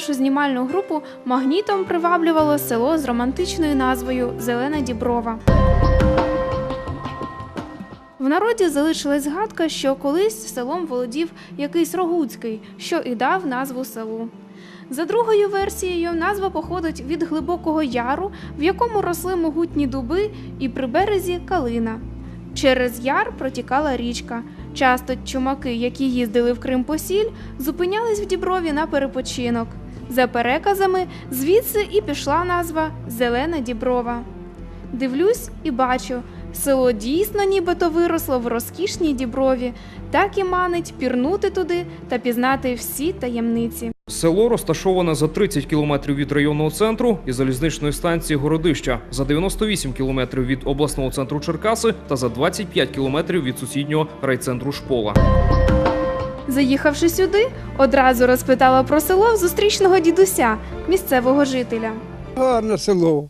Нашу знімальну групу магнітом приваблювало село з романтичною назвою Зелена Діброва. В народі залишилась згадка, що колись селом володів якийсь Рогуцький, що і дав назву селу. За другою версією, назва походить від глибокого яру, в якому росли могутні дуби, і при березі калина. Через яр протікала річка. Часто чумаки, які їздили в Крим по сіль, зупинялись в Діброві на перепочинок. За переказами, звідси і пішла назва Зелена Діброва. Дивлюсь і бачу, село дійсно нібито виросло в розкішній діброві, так і манить пірнути туди та пізнати всі таємниці. Село розташоване за 30 кілометрів від районного центру і залізничної станції Городища, за 98 кілометрів від обласного центру Черкаси та за 25 кілометрів від сусіднього райцентру Шпола. Заїхавши сюди, одразу розпитала про село зустрічного дідуся, місцевого жителя. Гарне село.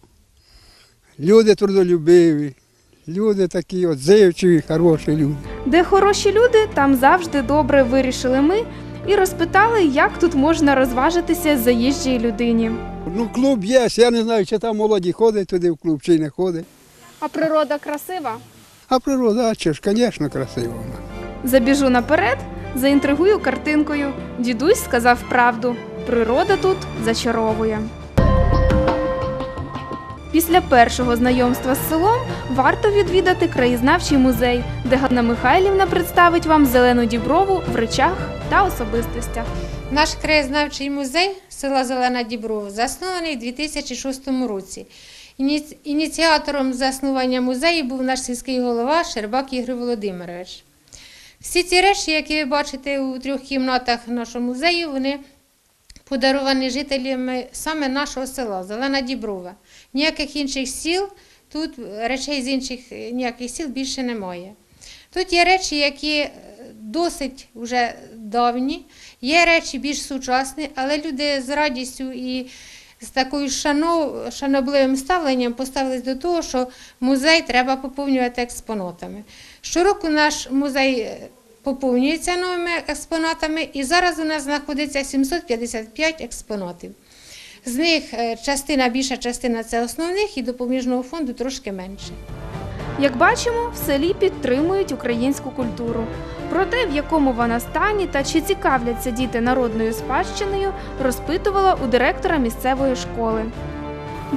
Люди трудолюбиві, люди такі отзивчиві, хороші люди. Де хороші люди, там завжди добре вирішили ми і розпитали, як тут можна розважитися заїжджій людині. Ну, клуб є, я не знаю, чи там молоді ходять туди в клуб, чи не ходять. А природа красива. А природа, а чи ж, звісно, красива. Забіжу наперед, заінтригую картинкою. Дідусь сказав правду. Природа тут зачаровує. Після першого знайомства з селом варто відвідати краєзнавчий музей, де Ганна Михайлівна представить вам зелену діброву в речах та особистостях. Наш краєзнавчий музей села Зелена Діброва заснований у 2006 році. Ініціатором заснування музею був наш сільський голова Щербак Ігор Володимирович. Всі ці речі, які ви бачите у трьох кімнатах нашого музею, вони подаровані жителями саме нашого села Зелена Діброва. Ніяких інших сіл, тут речей з інших е, ніяких сіл більше немає. Тут є речі, які е, досить вже давні, є речі більш сучасні, але люди з радістю і з такою шано- шанобливим ставленням поставились до того, що музей треба поповнювати експонатами. Щороку наш музей е, поповнюється новими експонатами, і зараз у нас знаходиться 755 експонатів. З них е, частина, більша частина це основних і допоміжного фонду трошки менше. Як бачимо, в селі підтримують українську культуру. Про те, в якому вона стані та чи цікавляться діти народною спадщиною, розпитувала у директора місцевої школи.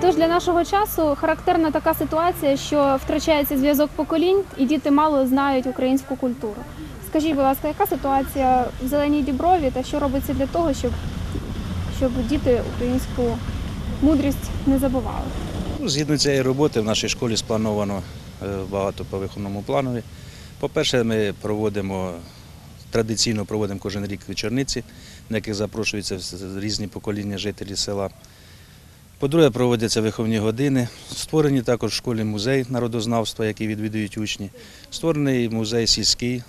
Тож для нашого часу характерна така ситуація, що втрачається зв'язок поколінь, і діти мало знають українську культуру. Скажіть, будь ласка, яка ситуація в Зеленій Діброві та що робиться для того, щоб, щоб діти українську мудрість не забували? Ну, Згідно цієї роботи в нашій школі сплановано е, багато по виховному планові. По-перше, ми проводимо традиційно проводимо кожен рік вечорниці, на яких запрошуються різні покоління жителів села. По-друге, проводяться виховні години. Створені також в школі музей народознавства, який відвідують учні. Створений музей сільський,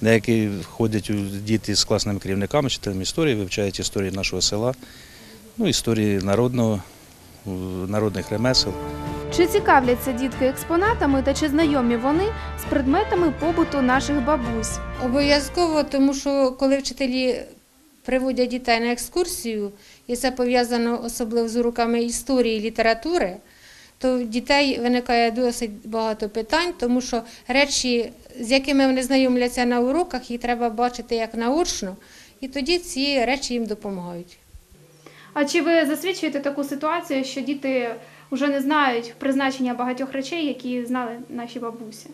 на який ходять діти з класними керівниками, вчителями історії, вивчають історію нашого села, ну, історії народного, народних ремесел. Чи цікавляться дітки експонатами та чи знайомі вони з предметами побуту наших бабусь? Обов'язково, тому що коли вчителі приводять дітей на екскурсію, і це пов'язано особливо з уроками історії і літератури, то в дітей виникає досить багато питань, тому що речі, з якими вони знайомляться на уроках, їх треба бачити як наочно, і тоді ці речі їм допомагають. А чи ви засвідчуєте таку ситуацію, що діти вже не знають призначення багатьох речей, які знали наші бабусі?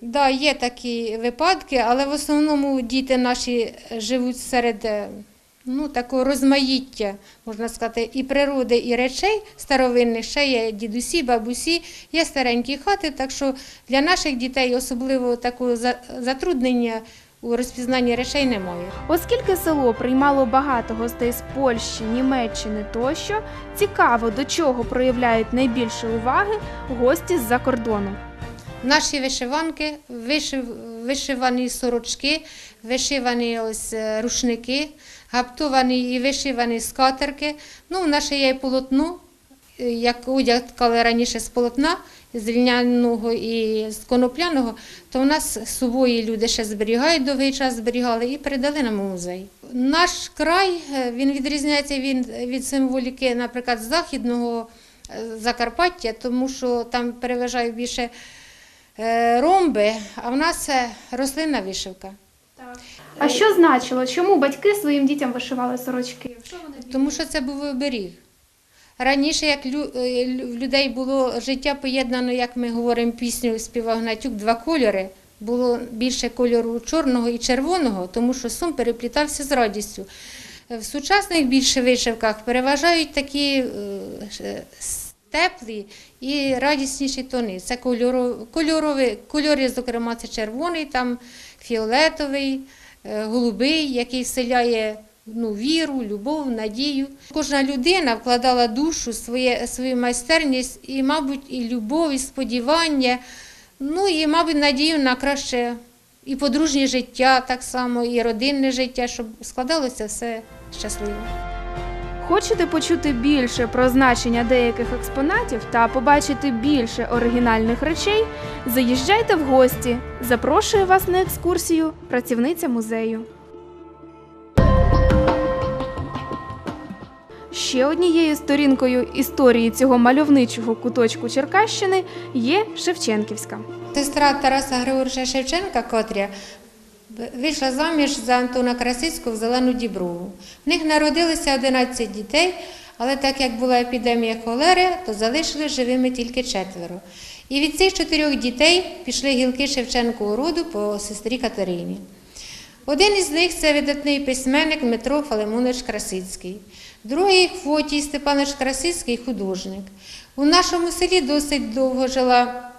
Да, є такі випадки, але в основному діти наші живуть серед е, ну, такого розмаїття, можна сказати, і природи, і речей старовинних, ще є дідусі, бабусі, є старенькі хати, так що для наших дітей особливо такого затруднення у розпізнанні речей немає. Оскільки село приймало багато гостей з Польщі, Німеччини тощо, цікаво, до чого проявляють найбільше уваги гості з-за кордону. Наші вишиванки, вишив, вишивані сорочки, вишивані ось е, рушники, гаптовані і вишивані скатерки. Ну, ще є полотно, е, як одяг ткали раніше з полотна, з льняного і з конопляного, то у нас з люди ще зберігають, довгий час зберігали і передали нам у музей. Наш край е, він відрізняється він від символіки, наприклад, західного е, Закарпаття, тому що там переважають більше е, ромби, а в нас рослинна вишивка. А що значило? Чому батьки своїм дітям вишивали сорочки? Тому що це був оберіг. Раніше, як е, в людей було життя поєднано, як ми говоримо пісню, співав Гнатюк, два кольори. Було більше кольору чорного і червоного, тому що сум переплітався з радістю. Е, В сучасних більше вишивках переважають такі е, теплі і радісніші тони. Це кольорові, кольори, зокрема, це червоний, там фіолетовий, голубий, який вселяє ну, віру, любов, надію. Кожна людина вкладала душу, своє, свою майстерність і, мабуть, і любов, і сподівання, ну і, мабуть, надію на краще і подружнє життя, так само, і родинне життя, щоб складалося все щасливо. Хочете почути більше про значення деяких експонатів та побачити більше оригінальних речей? Заїжджайте в гості. Запрошує вас на екскурсію працівниця музею. Ще однією сторінкою історії цього мальовничого куточку Черкащини є Шевченківська. Сестра Тараса Григоровича Шевченка, Котря, вийшла заміж за Антона Красицького в Зелену Діброву. В них народилося 11 дітей, але так як була епідемія холери, то залишили живими тільки четверо. І від цих чотирьох дітей пішли гілки Шевченкового роду по сестрі Катерині. Один із них це видатний письменник Дмитро Фалимонович Красицький. Другий Фотій Степанович Красицький художник. У нашому селі досить довго жила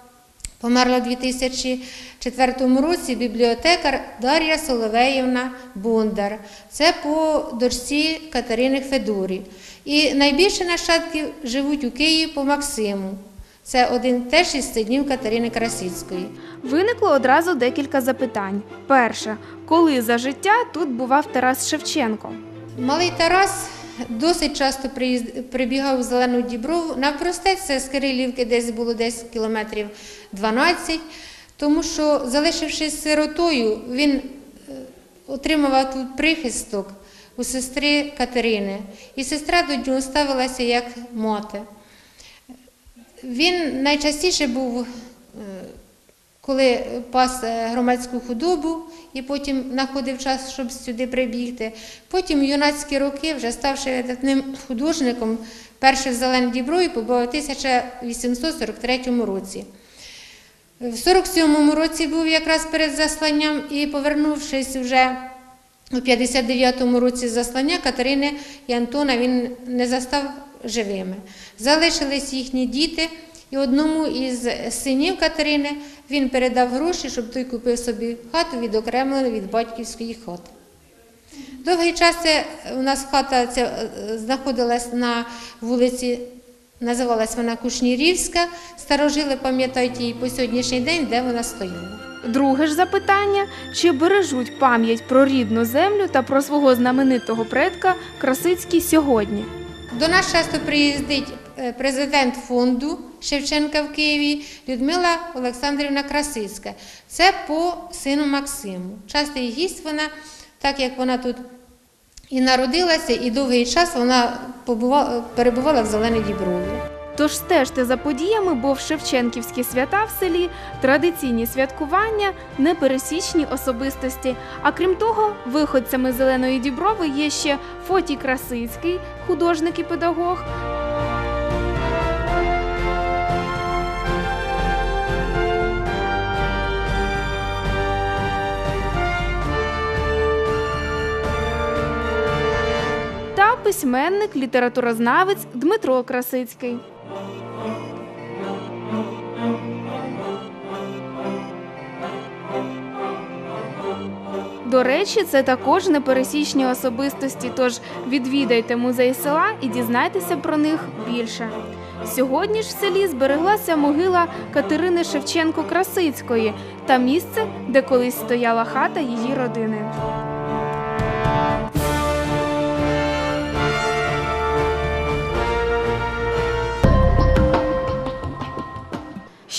Померла у 2004 році бібліотекар Дар'я Соловеївна Бондар. Це по дочці Катерини Федорі. І найбільше нащадків живуть у Києві по Максиму. Це один теж із синів Катерини Красицької. Виникло одразу декілька запитань. Перше, коли за життя тут бував Тарас Шевченко? Малий Тарас досить часто прибігав у Зелену Діброву. Навпростець це з Кирилівки десь було десь кілометрів 12, тому що, залишившись сиротою, він е, отримував тут прихисток у сестри Катерини. І сестра до нього ставилася як мати. Він найчастіше був е, коли пас е, громадську худобу і потім знаходив час, щоб сюди прибігти. Потім в юнацькі роки, вже ставши видатним художником, перший в Зеленій Діброві побував у 1843 році. В 47-му році був якраз перед засланням і, повернувшись вже у 59-му році заслання Катерини і Антона він не застав живими. Залишились їхні діти, і одному із синів Катерини він передав гроші, щоб той купив собі хату відокремлену від батьківської хати. Довгий час у нас хата ця, е, знаходилась на вулиці, називалась вона Кушнірівська. Старожили пам'ятають її по сьогоднішній день, де вона стояла. Друге ж запитання: чи бережуть пам'ять про рідну землю та про свого знаменитого предка Красицький сьогодні? До нас часто приїздить президент фонду Шевченка в Києві Людмила Олександрівна Красицька. Це по сину Максиму. Частий гість вона, так як вона тут і народилася, і довгий час вона побувала, перебувала в Зеленій Діброві. Тож стежте за подіями, бо в Шевченківські свята в селі традиційні святкування, непересічні особистості. А крім того, виходцями зеленої діброви є ще Фотій Красицький, художник і педагог. Письменник, літературознавець Дмитро Красицький. До речі, це також непересічні особистості, тож відвідайте музей села і дізнайтеся про них більше. Сьогодні ж в селі збереглася могила Катерини Шевченко-Красицької та місце, де колись стояла хата її родини.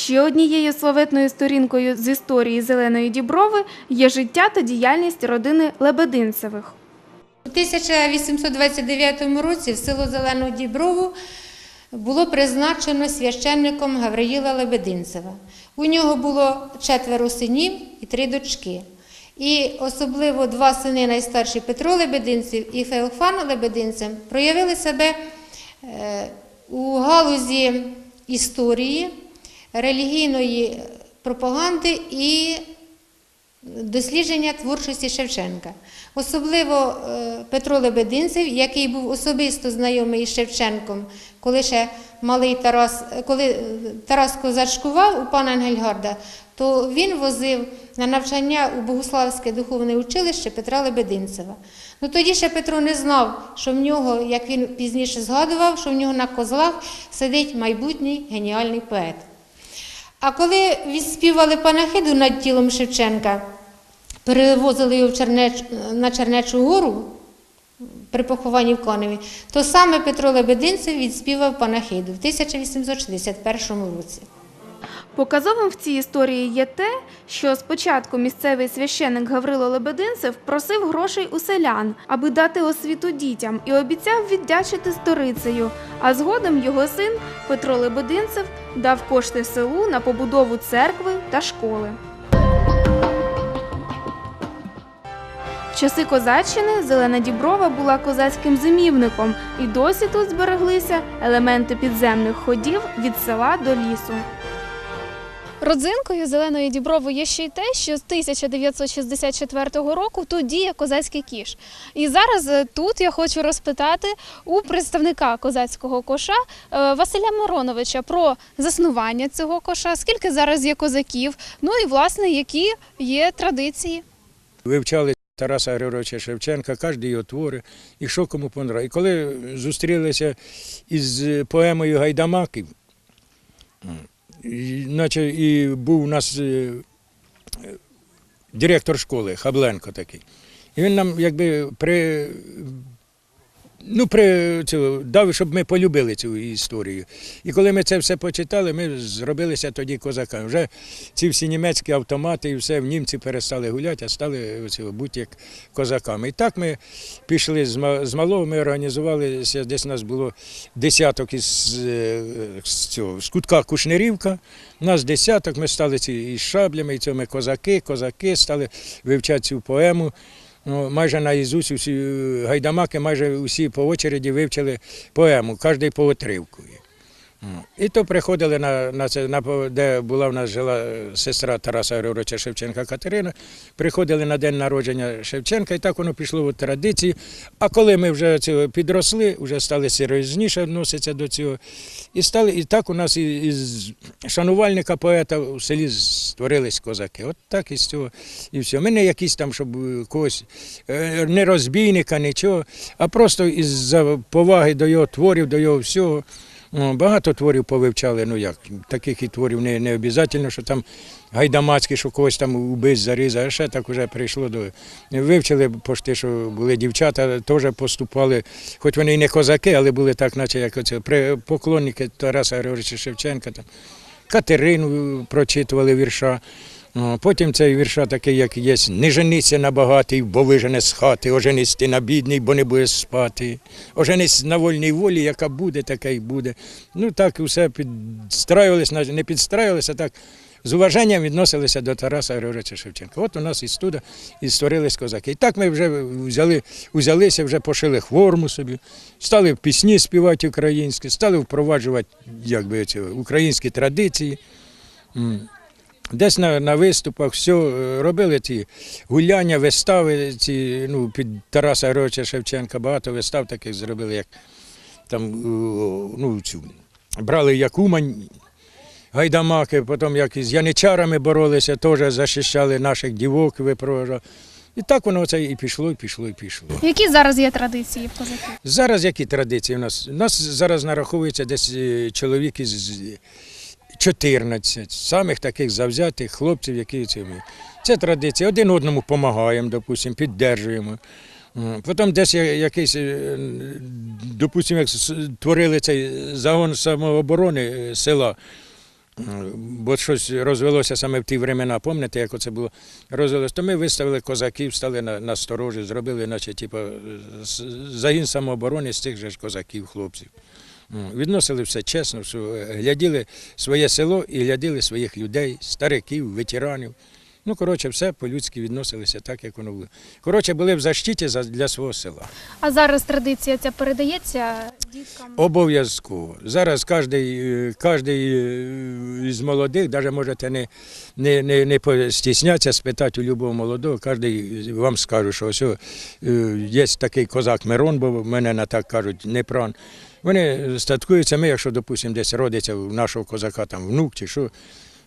Ще однією славетною сторінкою з історії Зеленої Діброви є життя та діяльність родини Лебединцевих. У 1829 році в село Зелену Діброву було призначено священником Гавриїла Лебединцева. У нього було четверо синів і три дочки. І особливо два сини найстарші Петро Лебединцев і Феофан Лебединцев проявили себе е, у галузі історії, релігійної пропаганди і дослідження творчості Шевченка. Особливо е, Петро Лебединцев, який був особисто знайомий із Шевченком, коли ще малий Тарас, е, коли е, Тарас козачкував у пана Ангельгарда, то він возив на навчання у Богославське духовне училище Петра Лебединцева. Ну тоді ще Петро не знав, що в нього, як він пізніше згадував, що в нього на козлах сидить майбутній геніальний поет. А коли відспівали панахиду над тілом Шевченка, перевозили його в Чернеч... на Чернечу гору при похованні в Коневі, то саме Петро Лебединцев відспівав панахиду в 1861 році. Показовим в цій історії є те, що спочатку місцевий священик Гаврило Лебединцев просив грошей у селян, аби дати освіту дітям, і обіцяв віддячити сторицею. А згодом його син Петро Лебединцев дав кошти селу на побудову церкви та школи. В часи козаччини Зелена Діброва була козацьким зимівником, і досі тут збереглися елементи підземних ходів від села до лісу. Родзинкою зеленої діброви є ще й те, що з 1964 року тут діє козацький кіш. І зараз е, тут я хочу розпитати у представника козацького коша е, Василя Мироновича про заснування цього коша, скільки зараз є козаків, ну і власне які є традиції. Вивчали Тараса Григоровича Шевченка, кожен його твори, і що кому понравилось. І коли зустрілися із поемою Гайдамаків, наче і був у нас е, директор школи Хабленко такий. І він нам якби при, ну, при цю, дав, щоб ми полюбили цю історію. І коли ми це все почитали, ми зробилися тоді козаками. Вже ці всі німецькі автомати і все в німці перестали гуляти, а стали бути як козаками. І так ми пішли з, малого, ми організувалися, десь у нас було десяток із, е, з, цього, з кутка Кушнерівка. У нас десяток, ми стали ці із шаблями, і це ми козаки, козаки, стали вивчати цю поему. Ну, майже на Ізусі всі е, гайдамаки, майже усі по очереді вивчили поему, кожен по отривку. І то приходили на, на це, на, де була в нас жила е, сестра Тараса Григоровича Шевченка Катерина, приходили на день народження Шевченка, і так воно пішло в традиції. А коли ми вже цього підросли, вже стали серйозніше відноситися до цього. І стали, і так у нас із шанувальника поета в селі створились козаки. От так і з цього. І все. Ми не якісь там, щоб е, когось е, не розбійника, нічого, а просто із поваги до його творів, до його всього. Багато творів повивчали, ну як, таких і творів не, не обов'язково, що там гайдамацькі, що когось там убить, зарізав, а ще так вже прийшло до. Вивчили пошти, що були дівчата, теж поступали, хоч вони і не козаки, але були так, наче як оце, поклонники Тараса Григоровича Шевченка. Там. Катерину прочитували вірша. Потім цей вірша такий, як є, не женися на багатий, бо вижене з хати, оженись ти на бідний, бо не будеш спати. Оженись на вольній волі, яка буде, така й буде. Ну так все підстраювалися, не підстраювалися, так з уваженням відносилися до Тараса Григоровича Шевченка. От у нас і студа, і створились козаки. І так ми вже взяли, взялися, вже пошили форму собі, стали пісні співати українські, стали впроваджувати якби, ці українські традиції. Десь на, на виступах все е, робили ці гуляння, вистави ці, ну, під Тараса Григоровича Шевченка, багато вистав таких зробили, як там ну, цю, брали як Умань, гайдамаки, потім як із яничарами боролися, теж захищали наших дівок, випроважали. І так воно це і пішло, і пішло, і пішло. Які зараз є традиції в козаків? Зараз які традиції у нас? У нас зараз нараховується десь е, чоловік із 14 самих таких завзятих хлопців, які це. ми. Це традиція. Один одному допомагаємо, допустимо, піддержуємо. Потім десь якийсь, е, допустимо, як с- творили цей загон самооборони е, села. Бо щось розвелося саме в ті времена, пам'ятаєте, як оце було розвелося, то ми виставили козаків, стали на, на сторожі, зробили, наче, типу, загін самооборони з тих же ж козаків, хлопців. М, Відносили все чесно, все, гляділи своє село і гляділи своїх людей, стариків, ветеранів. Ну, коротше, все по-людськи відносилися так, як воно було. Коротше, були в защиті для свого села. А зараз традиція ця передається діткам. Обов'язково. Зараз кожен, кожен із молодих, навіть можете не, не, не, не постіснятися, спитати у любого молодого, кожен вам скаже, що ось е, є такий козак Мирон, бо в мене на так кажуть, Непран. Вони статкуються, ми, якщо, допустимо, десь родиться у нашого козака там внук чи що,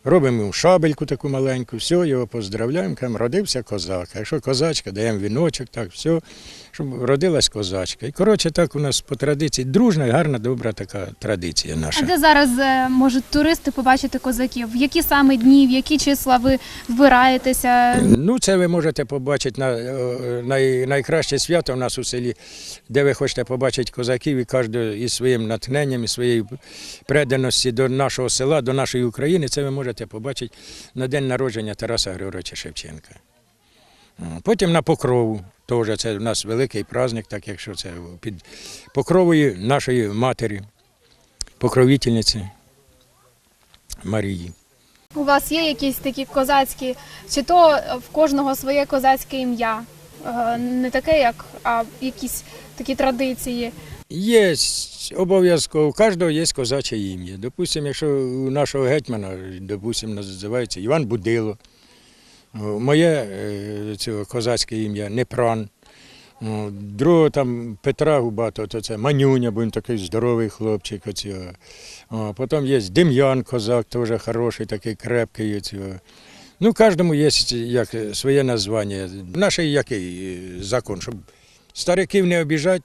робимо йому шабельку таку маленьку, все, його поздравляємо, кажемо, родився козак. А якщо козачка, даємо віночок, так, все, щоб родилась козачка. І коротше, так у нас по традиції дружна, і гарна, добра така традиція наша. А де зараз е, можуть туристи побачити козаків? В які саме дні, в які числа ви збираєтеся? Ну, це ви можете побачити на е, най, найкраще свято у нас у селі, де ви хочете побачити козаків і кожен із своїм натхненням, і своєю преданості до нашого села, до нашої України. Це ви можете побачити на день народження Тараса Григоровича Шевченка. Потім на покрову. Теж це у нас великий праздник, так якщо це під покровою нашої матері, покровительниці Марії. У вас є якісь такі козацькі, чи то в кожного своє козацьке ім'я? Е, Не таке, як а якісь такі традиції. Є обов'язково, у кожного є козаче ім'я. Допустимо, якщо у нашого гетьмана, допустимо, називається Іван Будило. Моє е, цього козацьке ім'я Непран. Другого там Петра Губато, то це Манюня, бо він такий здоровий хлопчик. Оцього. Потім є Дем'ян козак, теж хороший, такий крепкий. Оцього. Ну, кожному є як, своє названня. Наш який е, закон, щоб стариків не обіжати,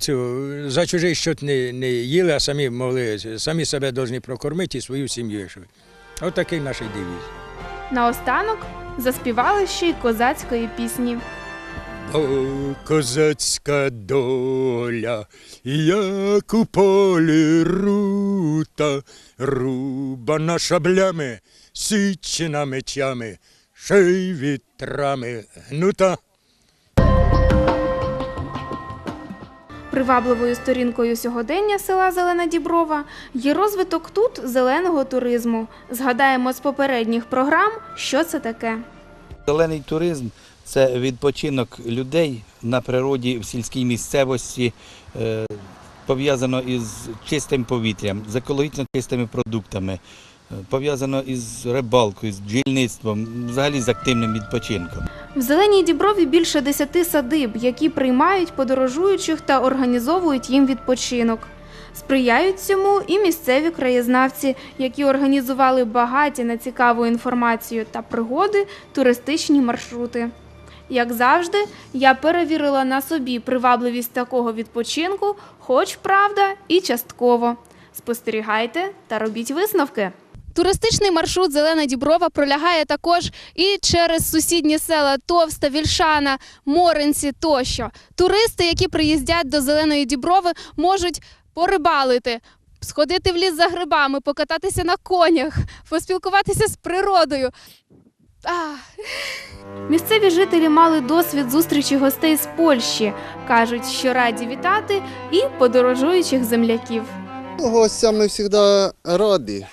цю, за чужий щот не, не їли, а самі могли, самі себе повинні прокормити і свою сім'ю. От такий наш девіз. Наостанок заспівали ще й козацької пісні. О, козацька доля, як у полі рута, рубана шаблями, січена мечами, ще й вітрами гнута. Привабливою сторінкою сьогодення села Зелена Діброва є розвиток тут зеленого туризму. Згадаємо з попередніх програм, що це таке. Зелений туризм це відпочинок людей на природі в сільській місцевості, е, пов'язано із чистим повітрям, з екологічно чистими продуктами, пов'язано із рибалкою, з бджільництвом, взагалі з активним відпочинком. В Зеленій Діброві більше десяти садиб, які приймають подорожуючих та організовують їм відпочинок. Сприяють цьому і місцеві краєзнавці, які організували багаті на цікаву інформацію та пригоди туристичні маршрути. Як завжди, я перевірила на собі привабливість такого відпочинку, хоч правда, і частково. Спостерігайте та робіть висновки. Туристичний маршрут Зелена Діброва пролягає також і через сусідні села Товста, Вільшана, Моринці тощо. Туристи, які приїздять до Зеленої Діброви, можуть порибалити, сходити в ліс за грибами, покататися на конях, поспілкуватися з природою. Ах. Місцеві жителі мали досвід зустрічі гостей з Польщі. кажуть, що раді вітати і подорожуючих земляків. Ну, Гостям ми завжди раді.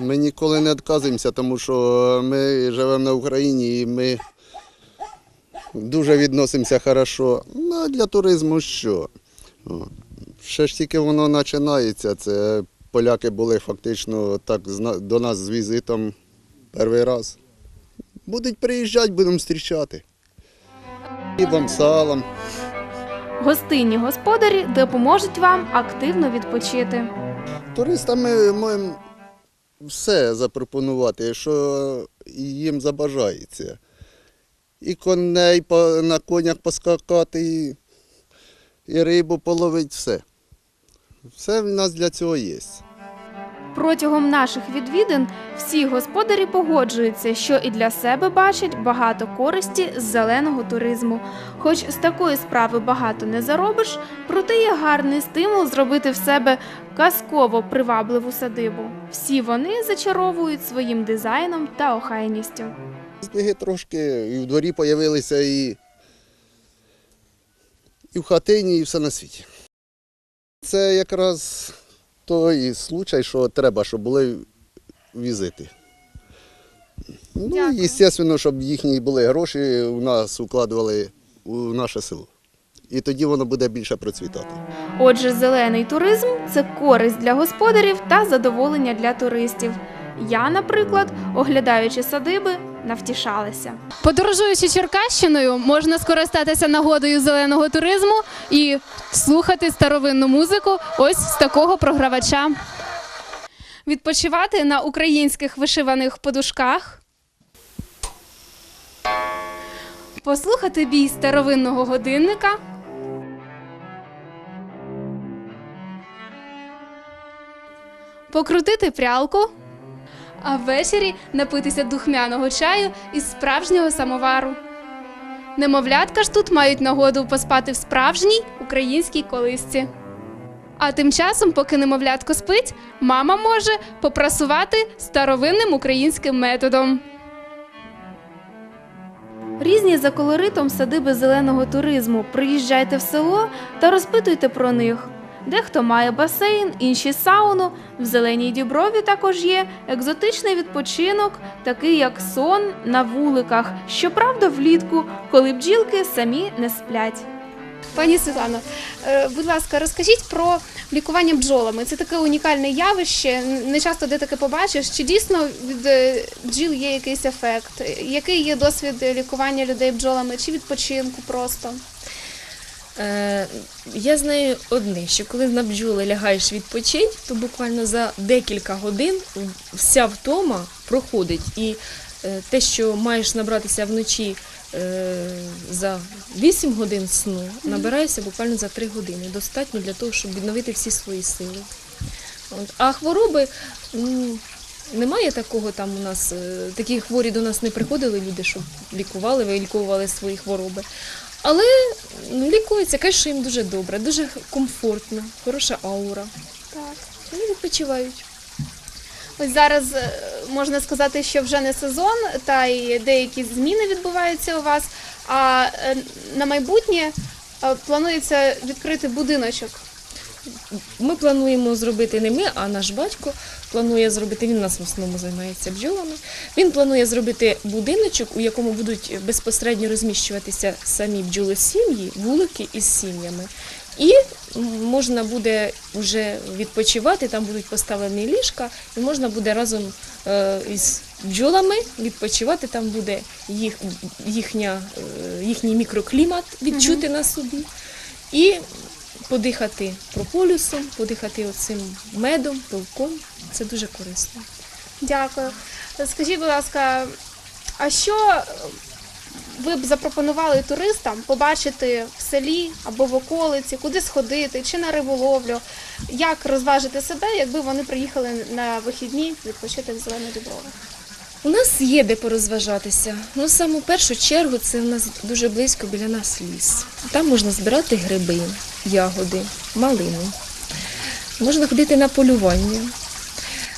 Ми ніколи не відказуємося, тому що ми живемо на Україні і ми дуже відносимося хорошо. Ну, а для туризму що? Ще ж тільки воно починається. Це поляки були фактично так до нас з візитом перший раз. Будуть приїжджати, будемо зустрічати. Хлібом, салом. Гостинні господарі допоможуть вам активно відпочити. Туристам ми можемо все запропонувати, що їм забажається. І коней на конях поскакати, і, рибу половити, все. Все в нас для цього є. Протягом наших відвідин всі господарі погоджуються, що і для себе бачать багато користі з зеленого туризму. Хоч з такої справи багато не заробиш, проте є гарний стимул зробити в себе казково привабливу садибу. Всі вони зачаровують своїм дизайном та охайністю. Збіги трошки і в дворі з'явилися, і, і в хатині, і все на світі. Це якраз той случай, що треба, щоб були візити. Ну, і, звісно, щоб їхні були гроші, у нас укладували у наше село. І тоді воно буде більше процвітати. Отже, зелений туризм це користь для господарів та задоволення для туристів. Я, наприклад, оглядаючи садиби, навтішалася. Подорожуючи Черкащиною, можна скористатися нагодою зеленого туризму і слухати старовинну музику ось з такого програвача. Відпочивати на українських вишиваних подушках. Послухати бій старовинного годинника. Покрутити прялку. А ввечері напитися духмяного чаю із справжнього самовару. Немовлятка ж тут мають нагоду поспати в справжній українській колисці. А тим часом, поки немовлятко спить, мама може попрасувати старовинним українським методом. Різні за колоритом садиби зеленого туризму. Приїжджайте в село та розпитуйте про них. Дехто має басейн, інші сауну. В зеленій діброві також є екзотичний відпочинок, такий як сон на вуликах. Щоправда, влітку, коли бджілки самі не сплять. Пані Світлано, е, будь ласка, розкажіть про лікування бджолами. Це таке унікальне явище. Не часто де таке побачиш. Чи дійсно від е, бджіл є якийсь ефект? Який є досвід лікування людей бджолами чи відпочинку просто? Е, я знаю одне, що коли на бджоли лягаєш відпочить, то буквально за декілька годин вся втома проходить. І е, те, що маєш набратися вночі е, за 8 годин сну, набираєшся буквально за 3 години. Достатньо для того, щоб відновити всі свої сили. От. А хвороби. м, Немає такого там у нас, е, такі хворі до нас не приходили люди, щоб лікували, виліковували свої хвороби. Але ну, лікуються, кажуть, що їм дуже добре, дуже комфортно, хороша аура. Так. Вони відпочивають. Ось зараз е, можна сказати, що вже не сезон, та й деякі зміни відбуваються у вас. А е, на майбутнє е, планується відкрити будиночок. Ми плануємо зробити не ми, а наш батько планує зробити. Він у нас в основному займається бджолами. Він планує зробити будиночок, у якому будуть безпосередньо розміщуватися самі бджолосім'ї, вулики із сім'ями. І можна буде вже відпочивати, там будуть поставлені ліжка, і можна буде разом е, із бджолами відпочивати. Там буде їх, їхня, е, їхній мікроклімат відчути на собі. І подихати прополюсом, подихати оцим медом, пилком. Це дуже корисно. Дякую. Скажіть, будь ласка, а що ви б запропонували туристам побачити в селі або в околиці, куди сходити, чи на риболовлю? Як розважити себе, якби вони приїхали на вихідні відпочити в зелену діброву? У нас є де порозважатися. Ну, саме в першу чергу це у нас дуже близько біля нас ліс. Там можна збирати гриби, ягоди, малину. Можна ходити на полювання.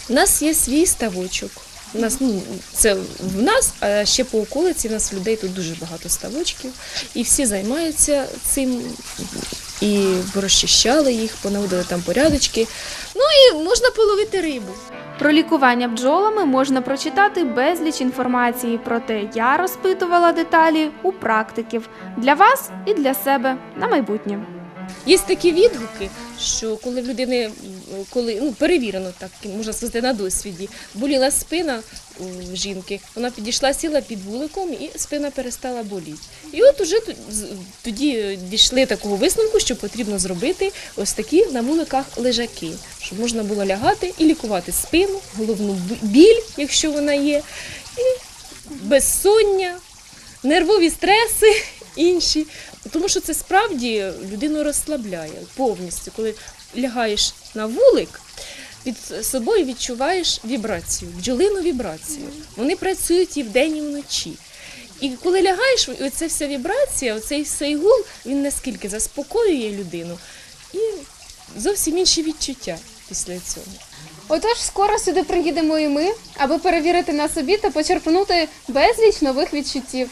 У нас є свій ставочок. У нас, ну, це в нас, а ще по околиці в нас людей тут дуже багато ставочків. І всі займаються цим. І розчищали їх, понаводили там порядочки. Ну і можна половити рибу. Про лікування бджолами можна прочитати безліч інформації, проте я розпитувала деталі у практиків для вас і для себе на майбутнє. Є такі відгуки, що коли в людини, коли ну перевірено так, можна сказати, на досвіді, боліла спина у жінки, вона підійшла, сіла під вуликом і спина перестала боліти. І от уже тоді дійшли такого висновку, що потрібно зробити ось такі на вуликах лежаки, щоб можна було лягати і лікувати спину, головну біль, якщо вона є, і безсоння, нервові стреси інші. Тому що це справді людину розслабляє повністю. Коли лягаєш на вулик, під собою відчуваєш вібрацію, бджолину вібрацію. Вони працюють і вдень, і вночі. І коли лягаєш, оця вся вібрація, оцей цей гул, він наскільки заспокоює людину, і зовсім інші відчуття після цього. Отож, скоро сюди приїдемо і ми, аби перевірити на собі та почерпнути безліч нових відчуттів.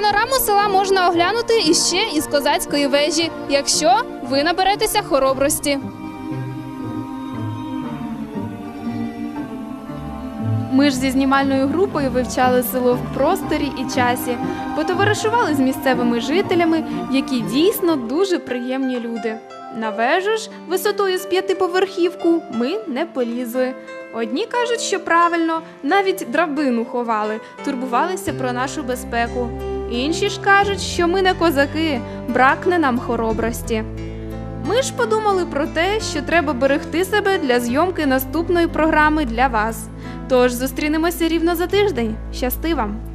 Панораму села можна оглянути іще із козацької вежі, якщо ви наберетеся хоробрості. Ми ж зі знімальною групою вивчали село в просторі і часі, потоваришували з місцевими жителями, які дійсно дуже приємні люди. На вежу ж висотою з п'ятиповерхівку ми не полізли. Одні кажуть, що правильно, навіть драбину ховали, турбувалися про нашу безпеку. Інші ж кажуть, що ми не козаки, бракне нам хоробрості. Ми ж подумали про те, що треба берегти себе для зйомки наступної програми для вас. Тож зустрінемося рівно за тиждень. Щасти вам!